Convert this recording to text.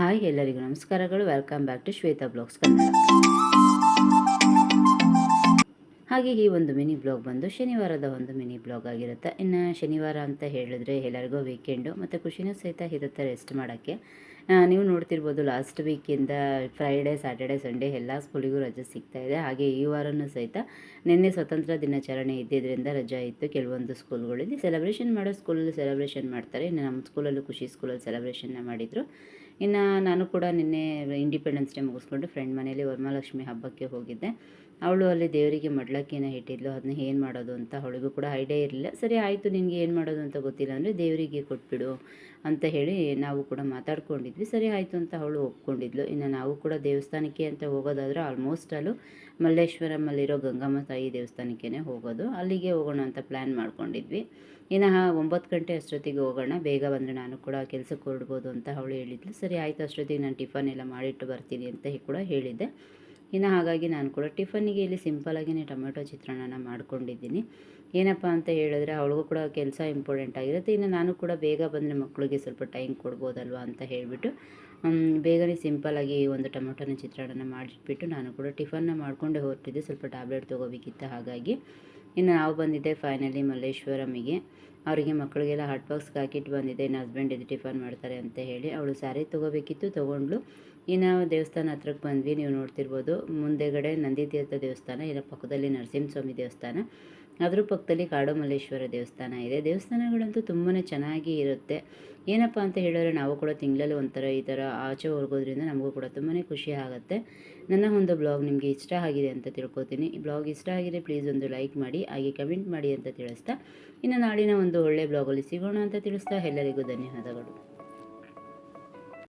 Hi ಎಲ್ಲರಿಗೂ ನಮಸ್ಕಾರಗಳು. Welcome back to Shweta blogs Kannada. ಹಾಗೆ ಈ ಒಂದು ಮಿನಿ ಬ್ಲಾಗ್ ಬಂದು ಶನಿವಾರದ ಒಂದು ಮಿನಿ ಬ್ಲಾಗ್ ಆಗಿರುತ್ತೆ. ಇನ್ನು ಶನಿವಾರ ಅಂತ ಹೇಳಿದ್ರೆ ಎಲ್ಲರಿಗೂ ವೀಕೆಂಡು ಮತ್ತು ಖುಷಿನೂ ಸಹಿತ ಇರುತ್ತೆ ರೆಸ್ಟ್ ಮಾಡೋಕ್ಕೆ. ನೀವು ನೋಡ್ತಿರ್ಬೋದು ಲಾಸ್ಟ್ ವೀಕಿಂದ ಫ್ರೈಡೇ ಸ್ಯಾಟರ್ಡೆ ಸಂಡೇ ಎಲ್ಲ ಸ್ಕೂಲಿಗೂ ರಜೆ ಸಿಗ್ತಾ ಇದೆ. ಹಾಗೆ ಈ ವಾರನೂ ಸಹಿತ ನಿನ್ನೆ ಸ್ವತಂತ್ರ ದಿನಾಚರಣೆ ಇದ್ದಿದ್ದರಿಂದ ರಜೆ ಇತ್ತು. ಕೆಲವೊಂದು ಸ್ಕೂಲ್ಗಳಲ್ಲಿ ಸೆಲೆಬ್ರೇಷನ್ ಮಾಡೋ ಸ್ಕೂಲಲ್ಲಿ ಸೆಲೆಬ್ರೇಷನ್ ಮಾಡ್ತಾರೆ. ಇನ್ನು ನಮ್ಮ ಸ್ಕೂಲಲ್ಲೂ ಖುಷಿ ಸ್ಕೂಲಲ್ಲಿ ಸೆಲೆಬ್ರೇಷನ್ನ ಮಾಡಿದರು. ಇನ್ನು ನಾನು ಕೂಡ ನಿನ್ನೆ ಇಂಡಿಪೆಂಡೆನ್ಸ್ ಡೇ ಮುಗಿಸ್ಕೊಂಡು ಫ್ರೆಂಡ್ ಮನೇಲಿ ವರಮಹಾಲಕ್ಷ್ಮಿ ಹಬ್ಬಕ್ಕೆ ಹೋಗಿದ್ದೆ. ಅವಳು ಅಲ್ಲಿ ದೇವರಿಗೆ ಮಡ್ಲಕ್ಕಿನ ಇಟ್ಟಿದ್ಲು ಅದನ್ನ ಏನು ಮಾಡೋದು ಅಂತ ಅವಳಿಗೂ ಕೂಡ ಐಡಿಯಾ ಇರಲಿಲ್ಲ. ಸರಿ, ಆಯಿತು, ನಿನಗೆ ಏನು ಮಾಡೋದು ಅಂತ ಗೊತ್ತಿಲ್ಲ ಅಂದರೆ ದೇವರಿಗೆ ಕೊಟ್ಬಿಡು ಅಂತ ಹೇಳಿ ನಾವು ಕೂಡ ಮಾತಾಡ್ಕೊಂಡಿದ್ವಿ. ಸರಿ, ಆಯಿತು ಅಂತ ಅವಳು ಒಪ್ಕೊಂಡಿದ್ಲು. ಇನ್ನು ನಾವು ಕೂಡ ದೇವಸ್ಥಾನಕ್ಕೆ ಅಂತ ಹೋಗೋದಾದ್ರೆ ಆಲ್ಮೋಸ್ಟ್ ಅಲ್ಲೂ ಮಲ್ಲೇಶ್ವರಮಲ್ಲಿರೋ ಗಂಗಮ್ಮ ತಾಯಿ ದೇವಸ್ಥಾನಕ್ಕೇ ಹೋಗೋದು. ಅಲ್ಲಿಗೆ ಹೋಗೋಣ ಅಂತ ಪ್ಲ್ಯಾನ್ ಮಾಡ್ಕೊಂಡಿದ್ವಿ. ಇನ್ನು ಒಂಬತ್ತು ಗಂಟೆ ಅಷ್ಟೊತ್ತಿಗೆ ಹೋಗೋಣ. ಬೇಗ ಬಂದರೆ ನಾನು ಕೂಡ ಕೆಲಸಕ್ಕೆ ಹೊರಡ್ಬೋದು ಅಂತ ಅವಳು ಹೇಳಿದ್ಲು. ಸರಿ ಆಯಿತು ಅಷ್ಟೊತ್ತಿಗೆ ನಾನು ಟಿಫನ್ ಎಲ್ಲ ಮಾಡಿಟ್ಟು ಬರ್ತೀನಿ ಅಂತ ಕೂಡ ಹೇಳಿದ್ದೆ. ಇನ್ನು ಹಾಗಾಗಿ ನಾನು ಕೂಡ ಟಿಫನ್ನಿಗೆ ಇಲ್ಲಿ ಸಿಂಪಲಾಗಿಯೇ ಟೊಮೆಟೊ ಚಿತ್ರಾನ್ನ ಮಾಡ್ಕೊಂಡಿದ್ದೀನಿ. ಏನಪ್ಪ ಅಂತ ಹೇಳಿದ್ರೆ ಅವಳಿಗೂ ಕೂಡ ಕೆಲಸ ಇಂಪಾರ್ಟೆಂಟ್ ಆಗಿರುತ್ತೆ. ಇನ್ನು ನಾನು ಕೂಡ ಬೇಗ ಬಂದರೆ ಮಕ್ಕಳಿಗೆ ಸ್ವಲ್ಪ ಟೈಮ್ ಕೊಡ್ಬೋದಲ್ವ ಅಂತ ಹೇಳಿಬಿಟ್ಟು ಬೇಗನೆ ಸಿಂಪಲಾಗಿ ಒಂದು ಟೊಮೆಟೊನ ಚಿತ್ರಾನ್ನ ಮಾಡಿಟ್ಬಿಟ್ಟು ನಾನು ಕೂಡ ಟಿಫನ್ನ ಮಾಡಿಕೊಂಡೇ ಹೊರಟಿದ್ದೆ. ಸ್ವಲ್ಪ ಟ್ಯಾಬ್ಲೆಟ್ ತೊಗೋಬೇಕಿತ್ತು ಹಾಗಾಗಿ. ಇನ್ನು ನಾವು ಬಂದಿದ್ದೆ ಫೈನಲಿ ಮಲ್ಲೇಶ್ವರಮಿಗೆ. ಅವರಿಗೆ ಮಕ್ಕಳಿಗೆಲ್ಲ ಹಾಟ್ ಬಾಕ್ಸ್ಗೆ ಹಾಕಿಟ್ಟು ಬಂದಿದ್ದೆ ಇನ್ನು ಹಸ್ಬೆಂಡ್ ಇದು ಟಿಫನ್ ಮಾಡ್ತಾರೆ ಅಂತ ಹೇಳಿ ಅವಳು ಸ್ಯಾರಿ ತೊಗೋಬೇಕಿತ್ತು ತೊಗೊಂಡ್ಲು ಇನ್ನು ದೇವಸ್ಥಾನ ಹತ್ರಕ್ಕೆ ಬಂದ್ವಿ, ನೀವು ನೋಡ್ತಿರ್ಬೋದು. ಮುಂದೆಗಡೆ ನಂದಿ ತೀರ್ಥ ದೇವಸ್ಥಾನ ಇಲ್ಲ ಪಕ್ಕದಲ್ಲಿ ನರಸಿಂಹಸ್ವಾಮಿ ದೇವಸ್ಥಾನ. ಅದ್ರ ಪಕ್ಕದಲ್ಲಿ ಕಾಡುಮಲ್ಲೇಶ್ವರ ದೇವಸ್ಥಾನ ಇದೆ. ದೇವಸ್ಥಾನಗಳಂತೂ ತುಂಬಾ ಚೆನ್ನಾಗಿ ಇರುತ್ತೆ. ಏನಪ್ಪ ಅಂತ ಹೇಳಿದ್ರೆ ನಾವು ಕೂಡ ತಿಂಗಳಲ್ಲಿ ಒಂಥರ ಈ ಥರ ಆಚೆ ಹೋಗೋದ್ರಿಂದ ನಮಗೂ ಕೂಡ ತುಂಬಾ ಖುಷಿ ಆಗುತ್ತೆ. ನನ್ನ ಒಂದು ಬ್ಲಾಗ್ ನಿಮಗೆ ಇಷ್ಟ ಆಗಿದೆ ಅಂತ ತಿಳ್ಕೊತೀನಿ. ಈ ಬ್ಲಾಗ್ ಇಷ್ಟ ಆಗಿದೆ ಪ್ಲೀಸ್ ಒಂದು ಲೈಕ್ ಮಾಡಿ, ಹಾಗೆ ಕಮೆಂಟ್ ಮಾಡಿ ಅಂತ ತಿಳಿಸ್ತಾ. ಇನ್ನು ನಾಳಿನ ಒಂದು ಒಳ್ಳೆ ಬ್ಲಾಗಲ್ಲಿ ಸಿಗೋಣ ಅಂತ ತಿಳಿಸ್ತಾ ಎಲ್ಲರಿಗೂ ಧನ್ಯವಾದಗಳು.